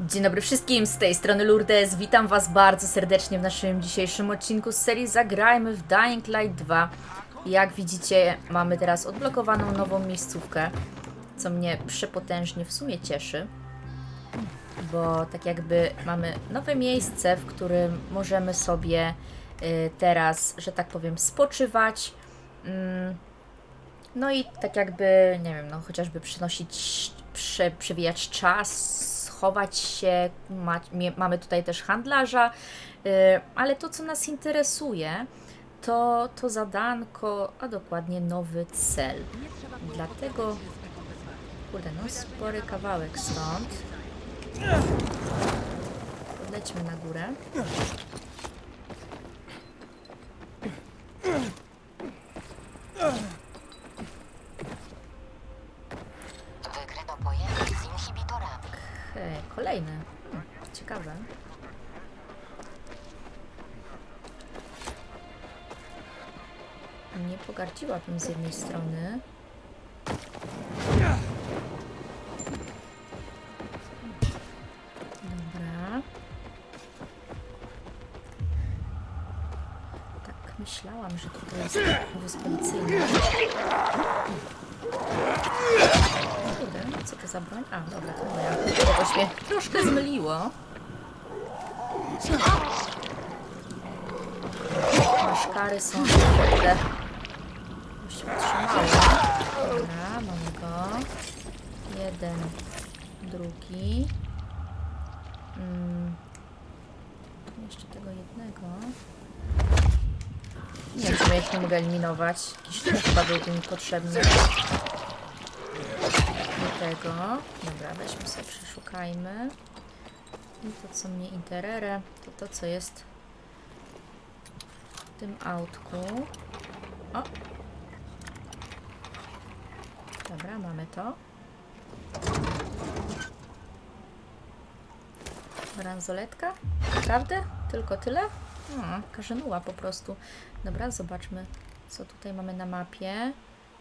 Dzień dobry wszystkim, z tej strony Lourdes. Witam Was bardzo serdecznie w naszym dzisiejszym odcinku z serii Zagrajmy w Dying Light 2. Jak widzicie, mamy teraz odblokowaną nową miejscówkę, co mnie przepotężnie w sumie cieszy, bo tak jakby mamy nowe miejsce, w którym możemy sobie y, teraz, że tak powiem, spoczywać. Mm, no i tak jakby, nie wiem, no chociażby przynosić, prze, przewijać czas, schować się. Ma, mie, mamy tutaj też handlarza, y, ale to, co nas interesuje, to, to zadanko, a dokładnie nowy cel. Dlatego, kurde, no spory kawałek stąd. Podlećmy na górę. Pogardziłabym z jednej strony. Dobra. Tak, myślałam, że tutaj jest wóz policyjny. Kurde, co to za broń? A, dobra, to moja. Jakoś mnie troszkę zmyliło. Maszkary są kurde. Dobra, mamy go. Jeden, drugi. Mm. Jeszcze tego jednego. Nie wiem, czy ja ich nie mogę eliminować. Jakiś tu chyba byłby mi potrzebny do tego. Dobra, weźmy sobie, przeszukajmy. I to, co mnie interere, to to, co jest w tym autku. O! Dobra, mamy to. Bransoletka? Naprawdę? Tylko tyle? Hmm, karzenuła po prostu. Dobra, zobaczmy, co tutaj mamy na mapie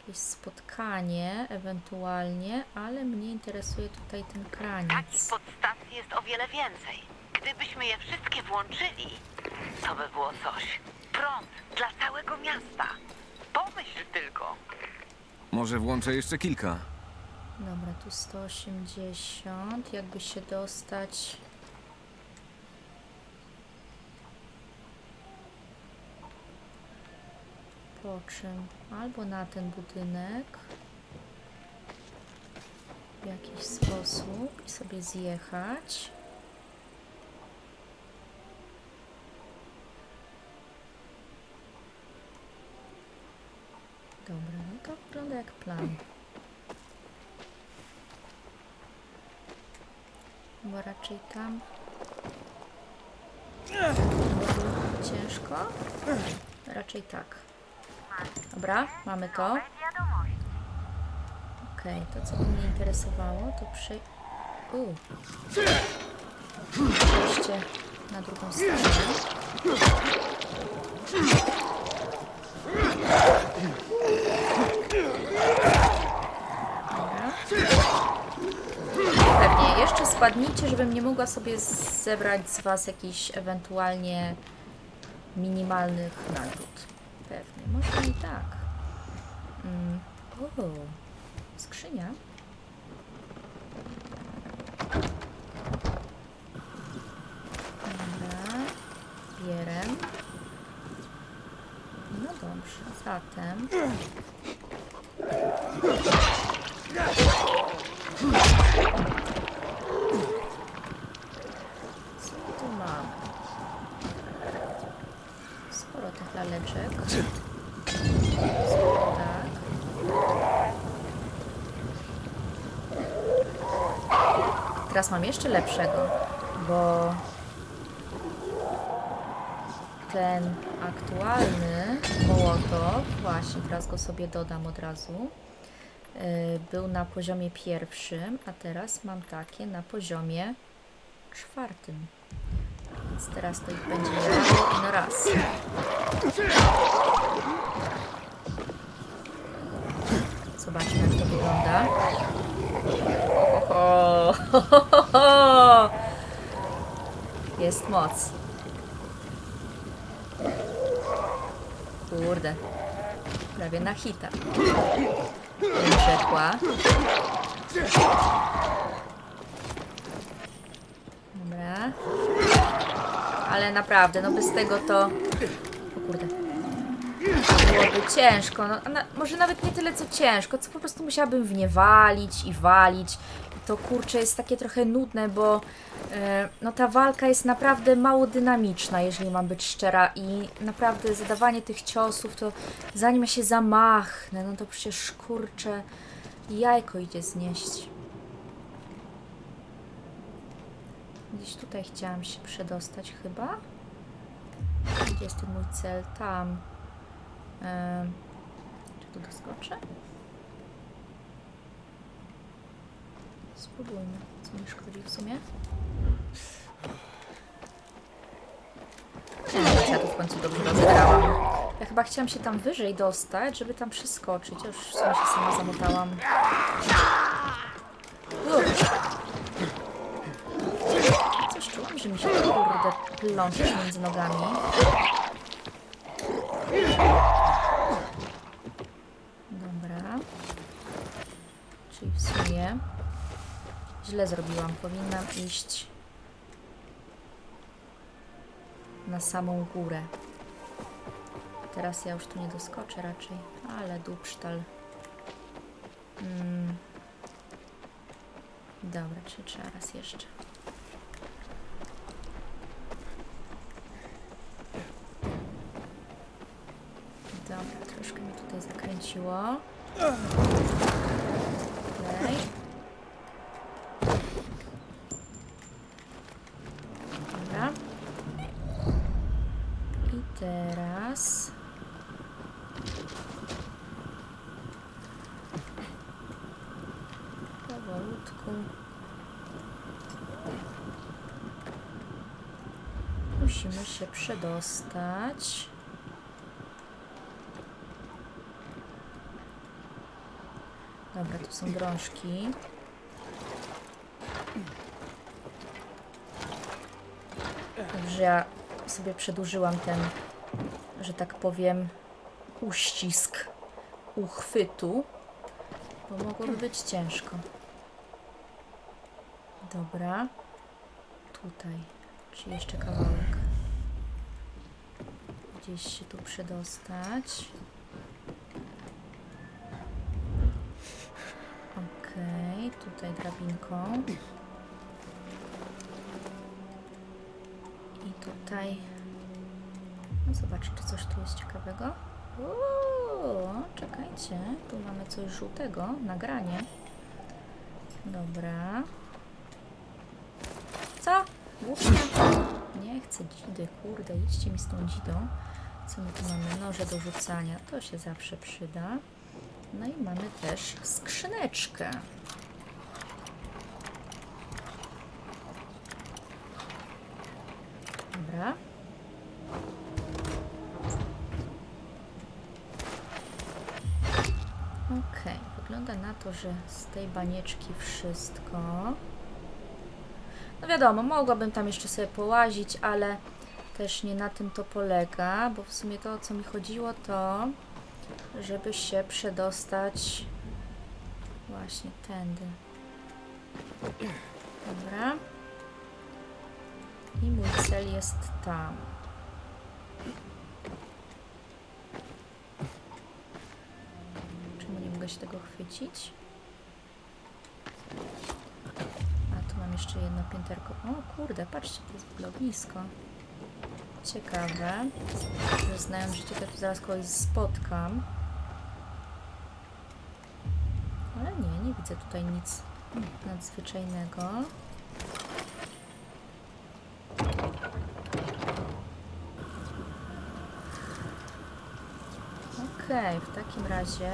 jakieś spotkanie ewentualnie, ale mnie interesuje tutaj ten Takich kraniec. podstacji jest o wiele więcej. Gdybyśmy je wszystkie włączyli, to by było coś. Prąd dla całego miasta. Pomyśl tylko. Może włączę jeszcze kilka. Dobra, tu 180. Jakby się dostać. Po czym? Albo na ten budynek. W jakiś sposób i sobie zjechać. Dobra, no to wygląda jak plan. Chyba raczej tam. Ciężko? Raczej tak. Dobra, mamy to. Okej, to co mnie interesowało, to przy... U. Przejście na drugą stronę. Pewnie. Jeszcze spadnijcie, żebym nie mogła sobie zebrać z Was jakichś ewentualnie minimalnych nagród. Pewnie. Może i tak. Mm. O, skrzynia. Dobra. Bierem. Dobrze. Zatem... Co tu mamy? Sporo tych laleczek. Tak. Teraz mam jeszcze lepszego, bo ten aktualny Mołotow, właśnie teraz go sobie dodam od razu, yy, był na poziomie pierwszym, a teraz mam takie na poziomie czwartym. Więc teraz to ich będzie no raz. Zobaczmy jak to wygląda. Ho, ho, ho. Jest moc. Kurde. Prawie na hita. Rzekła. Dobra. Ale naprawdę, no bez tego to... O kurde. Byłoby ciężko. No, na, może nawet nie tyle co ciężko, co po prostu musiałabym w nie walić i walić. I to kurczę jest takie trochę nudne, bo e, no ta walka jest naprawdę mało dynamiczna, jeżeli mam być szczera. I naprawdę zadawanie tych ciosów, to zanim ja się zamachnę, no to przecież kurczę jajko idzie znieść. Gdzieś tutaj chciałam się przedostać chyba. Gdzie jest ten mój cel? Tam. Czy tu doskoczę? Spróbujmy. Co mi szkodzi w sumie? Nie wiem, ja to w końcu dobrze rozegrałam. Ja chyba chciałam się tam wyżej dostać, żeby tam przeskoczyć. Ja już w sumie się sama zamotałam. Uff. Coś czułam, że mi się kurde plącze między nogami. Dobra. Czyli w sumie źle zrobiłam. Powinnam iść na samą górę. Teraz ja już tu nie doskoczę raczej, ale dupsztal. Mm. Dobra, czy trzeba raz jeszcze. Dobra, troszkę mnie tutaj zakręciło. Dobra. I teraz... Powolutku. Musimy się przedostać. Dobra, tu są drążki. Także ja sobie przedłużyłam ten, że tak powiem, uścisk uchwytu, bo mogłoby być ciężko. Dobra. Tutaj. Czy jeszcze kawałek? Gdzieś się tu przedostać. Tutaj drabinką. I tutaj. No zobaczę, czy coś tu jest ciekawego. Uuu, czekajcie, tu mamy coś żółtego, nagranie. Dobra. Co? Włócznia? Nie chcę dzidy, kurde, idźcie mi z tą dzidą. Co my tu mamy? Noże do rzucania, to się zawsze przyda. No i mamy też skrzyneczkę. Dobra. Okej, wygląda na to, że z tej banieczki wszystko. No wiadomo, mogłabym tam jeszcze sobie połazić, ale też nie na tym to polega, bo w sumie to o co mi chodziło to, żeby się przedostać właśnie tędy. Dobra. I mój cel jest tam. Czemu nie mogę się tego chwycić? A tu mam jeszcze jedno pięterko. O kurde, patrzcie, to jest lognisko. Ciekawe. Że znając życie, zaraz kogoś spotkam. Ale nie, nie widzę tutaj nic nadzwyczajnego. Okej, w takim razie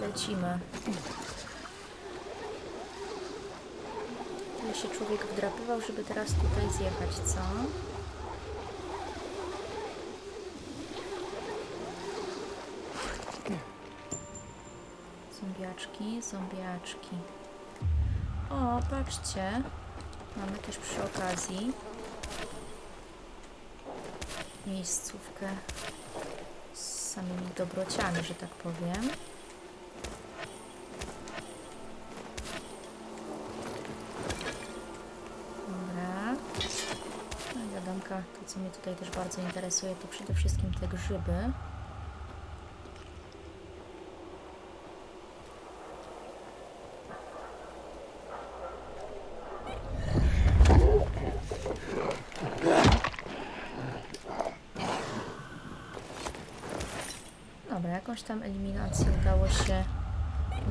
lecimy. Tyle się człowiek wdrapywał, żeby teraz tutaj zjechać, co? Zombiaczki, zombiaczki. O, patrzcie. Mamy też przy okazji miejscówkę z samymi dobrociami, że tak powiem. Dobra. No wiadomka, to co mnie tutaj też bardzo interesuje, to przede wszystkim te grzyby. Dobra, jakąś tam eliminację udało się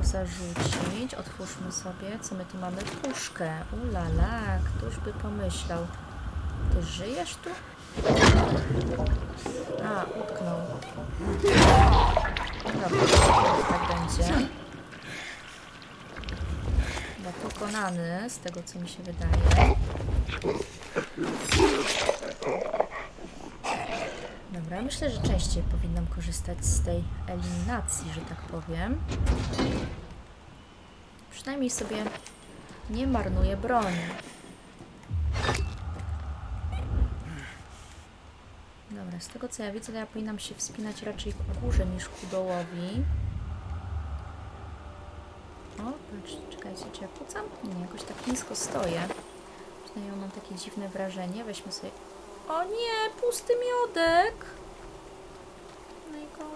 zarzucić. Otwórzmy sobie, co my tu mamy? Puszkę. Ulala, któż by pomyślał. Ty żyjesz tu? A, utknął. Dobra, tak będzie. Chyba pokonany, z tego co mi się wydaje. Dobra, myślę, że częściej powinnam korzystać z tej eliminacji, że tak powiem. Przynajmniej sobie nie marnuję broni. Dobra, z tego co ja widzę, to ja powinnam się wspinać raczej ku górze niż ku dołowi. O, patrz, czekajcie, czy ja kucam? Nie, jakoś tak nisko stoję. Przynajmniej mam takie dziwne wrażenie. Weźmy sobie... O nie, pusty miodek!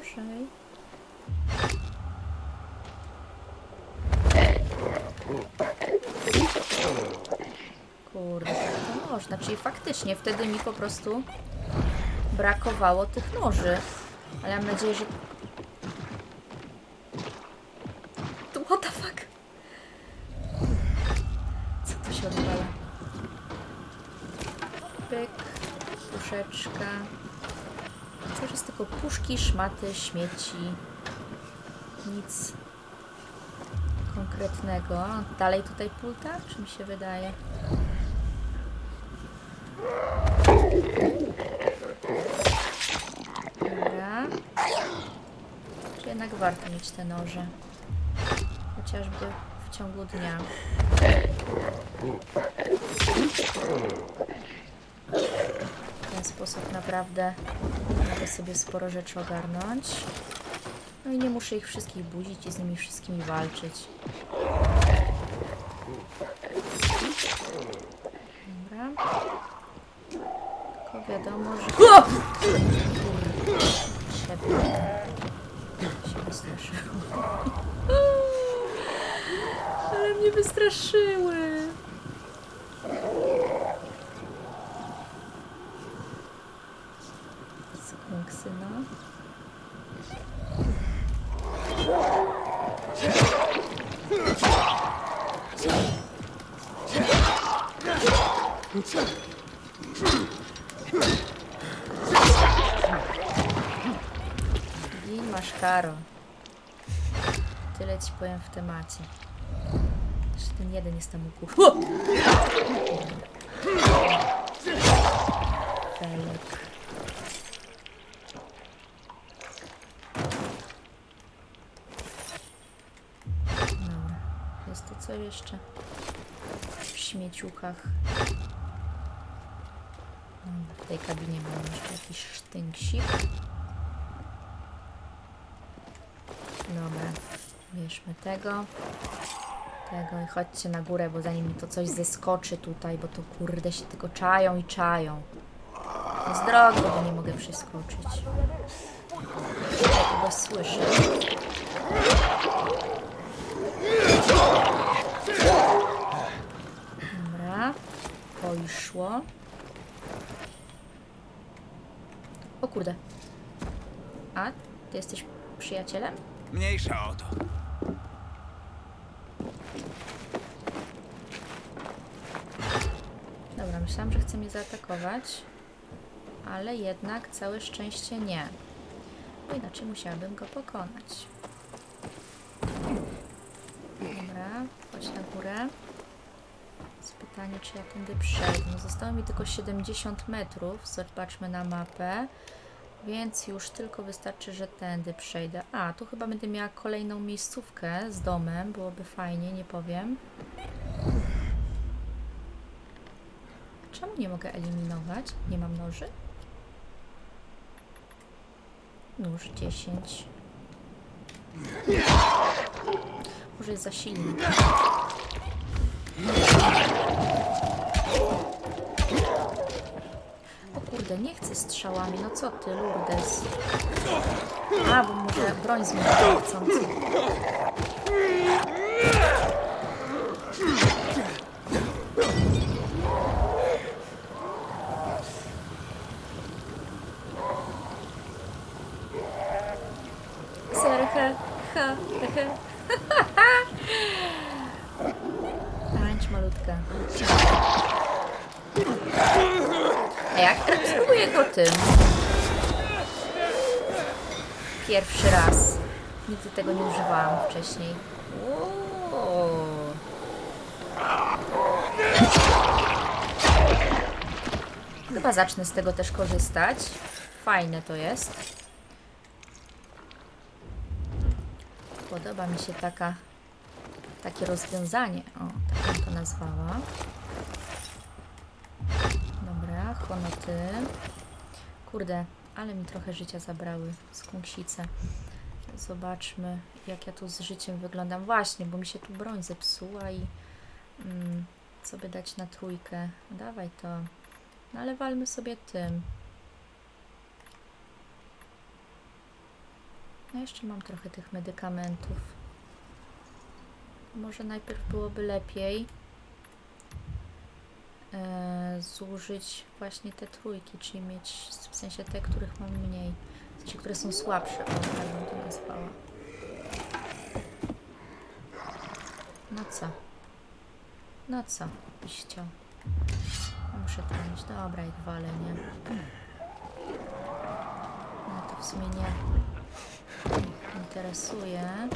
Najgorzej. Kurde, to można. Czyli faktycznie wtedy mi po prostu brakowało tych noży. Ale mam nadzieję, że... To what the fuck? Co tu się odwala? Pyk, puszeczka. To już jest puszki, szmaty, śmieci. Nic konkretnego. Dalej tutaj pulta? Czy mi się wydaje? Dobra. Czy jednak warto mieć te noże? Chociażby w ciągu dnia. W ten sposób naprawdę mogę sobie sporo rzeczy ogarnąć. No i nie muszę ich wszystkich budzić i z nimi wszystkimi walczyć. Dobra. Tylko wiadomo, że... O! Się wystraszyło. Ale mnie wystraszyły. Powiem w temacie. Jeszcze ten jeden jest tam u góry. Felek. Dobra. Jest to co jeszcze? W śmieciuchach. W tej kabinie mamy jeszcze jakiś sztynksik. Dobra, bierzmy tego, tego i chodźcie na górę, bo zanim mi to coś zeskoczy tutaj, bo to kurde się tylko czają i czają. Z drogi, bo nie mogę przeskoczyć. Ja tego słyszę. Dobra, poszło. O kurde. A, ty jesteś przyjacielem? Mniejsza o to. Dobra, myślałam, że chce mnie zaatakować, ale jednak całe szczęście nie. Bo inaczej musiałabym go pokonać. Dobra, chodź na górę. Jest pytanie, czy ja tędy przejdę. No, zostało mi tylko 70 metrów. Zobaczmy na mapę. Więc już tylko wystarczy, że tędy przejdę. A, tu chyba będę miała kolejną miejscówkę z domem. Byłoby fajnie, nie powiem. Czemu nie mogę eliminować? Nie mam noży? Nóż 10. Może jest za silny. O kurde, nie chcę strzałami. No co ty, Lourdes? A, bo może broń zmienić chcący. Ser, he, ha, he, he. Tańcz malutka. A jak? Spróbuję go tym. Pierwszy raz. Nigdy tego nie używałam wcześniej. Chyba zacznę z tego też korzystać. Fajne to jest. Podoba mi się taka, takie rozwiązanie. O, tak bym to nazwała. Dobra, honoty. Kurde, ale mi trochę życia zabrały skunksice. Zobaczmy, jak ja tu z życiem wyglądam. Właśnie, bo mi się tu broń zepsuła i mm, co by dać na trójkę? Dawaj to. No ale walmy sobie tym. No jeszcze mam trochę tych medykamentów. Może najpierw byłoby lepiej e, zużyć właśnie te trójki, czyli mieć w sensie te, których mam mniej. W sensie, które są słabsze. O, tak bym to nazwała. No co? No co byś chciał? Muszę tańczyć. Dobra, jak walę, nie? No to w sumie nie interesuje.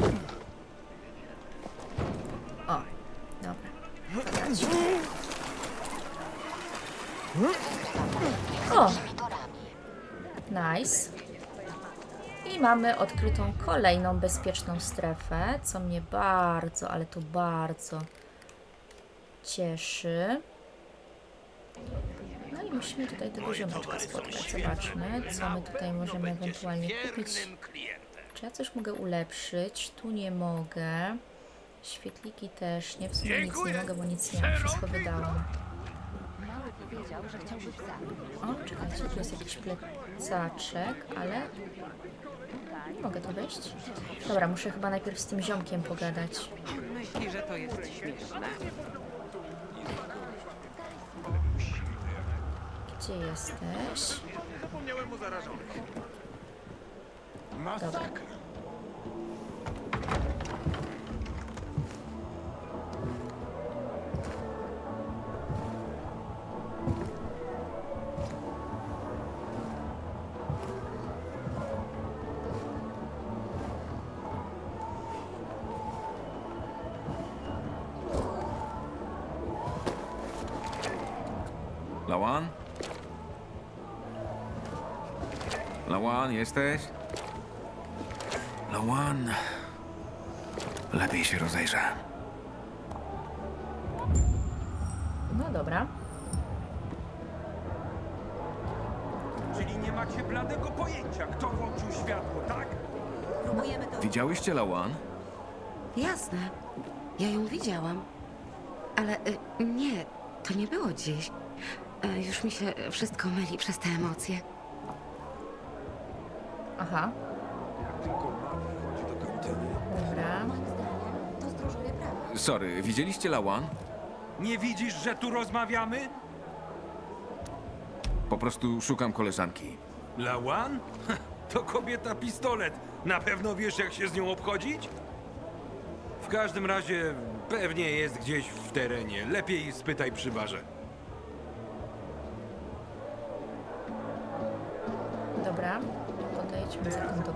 O, nice. I mamy odkrytą kolejną bezpieczną strefę, co mnie bardzo, ale to bardzo cieszy. No i musimy tutaj tego ziomeczka spotkać. Zobaczmy, co my tutaj możemy ewentualnie kupić. Czy ja coś mogę ulepszyć? Tu nie mogę. Świetliki też nie. W sumie nic nie mogę, bo nic nie mam. Wszystko wydałam. O, czekajcie, tu jest jakiś plecaczek, ale... Nie mogę to wejść? Dobra, muszę chyba najpierw z tym ziomkiem pogadać. Myśli, że to jest śmieszne? Gdzie jesteś? Dobra. Lawan? Lawan, jesteś? Lawan. Lepiej się rozejrzę. No dobra. Czyli nie macie bladego pojęcia, kto włączył światło, tak? Widziałyście Lawan? Jasne. Ja ją widziałam. Ale y, nie, to nie było dziś. Już mi się wszystko myli przez te emocje. Aha, dobra. Sorry, widzieliście Lawan? Nie widzisz, że tu rozmawiamy? Po prostu szukam koleżanki. Lawan? Ha, To kobieta pistolet. Na pewno wiesz, jak się z nią obchodzić? W każdym razie pewnie jest gdzieś w terenie. Lepiej spytaj przy barze.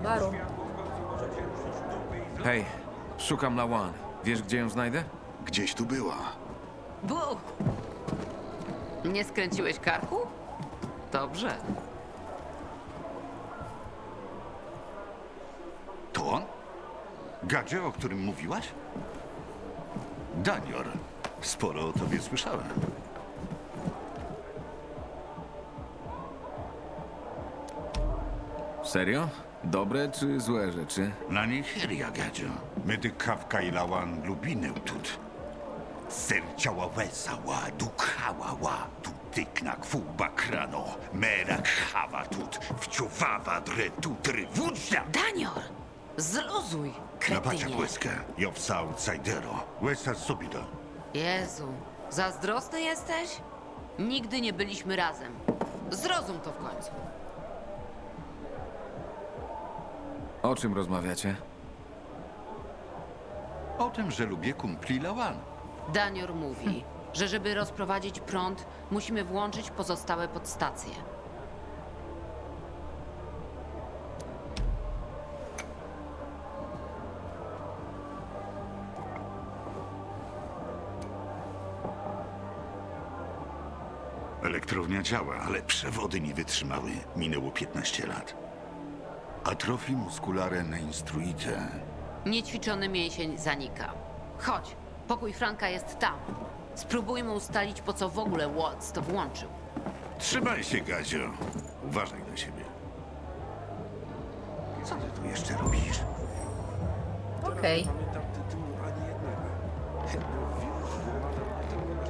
Baru. Hej, szukam Lawan. Wiesz, gdzie ją znajdę? Gdzieś tu była. Bu! Nie skręciłeś karku? Dobrze. To on? Gadzie, o którym mówiłaś? Danior. Sporo o tobie słyszałem. Serio? Dobre czy złe rzeczy? Na Nigeria, Gadzio. Medy kawka i lawan lubiny tut. Serciała wesoła, dukhała, tu tykna kfuba krano, merak hawa tut, wciuwawa dre tutry wódźnia. Danior! Zluzuj, Napacia kretynie. błyskę, jowsa outsidero, łesa subida. Jezu, zazdrosny jesteś? Nigdy nie byliśmy razem. Zrozum to w końcu. O czym rozmawiacie? O tym, że lubię kumpli lawan. Danior mówi, że żeby rozprowadzić prąd, musimy włączyć pozostałe podstacje. Elektrownia działa, ale przewody nie wytrzymały. Minęło 15 lat. Atrofii musculare neinstruite. Niećwiczony mięsień zanika. Chodź, pokój Franka jest tam. Spróbujmy ustalić, po co w ogóle Watts to włączył. Trzymaj się, Gadzio. Uważaj na siebie. Co ty tu jeszcze robisz? Okej.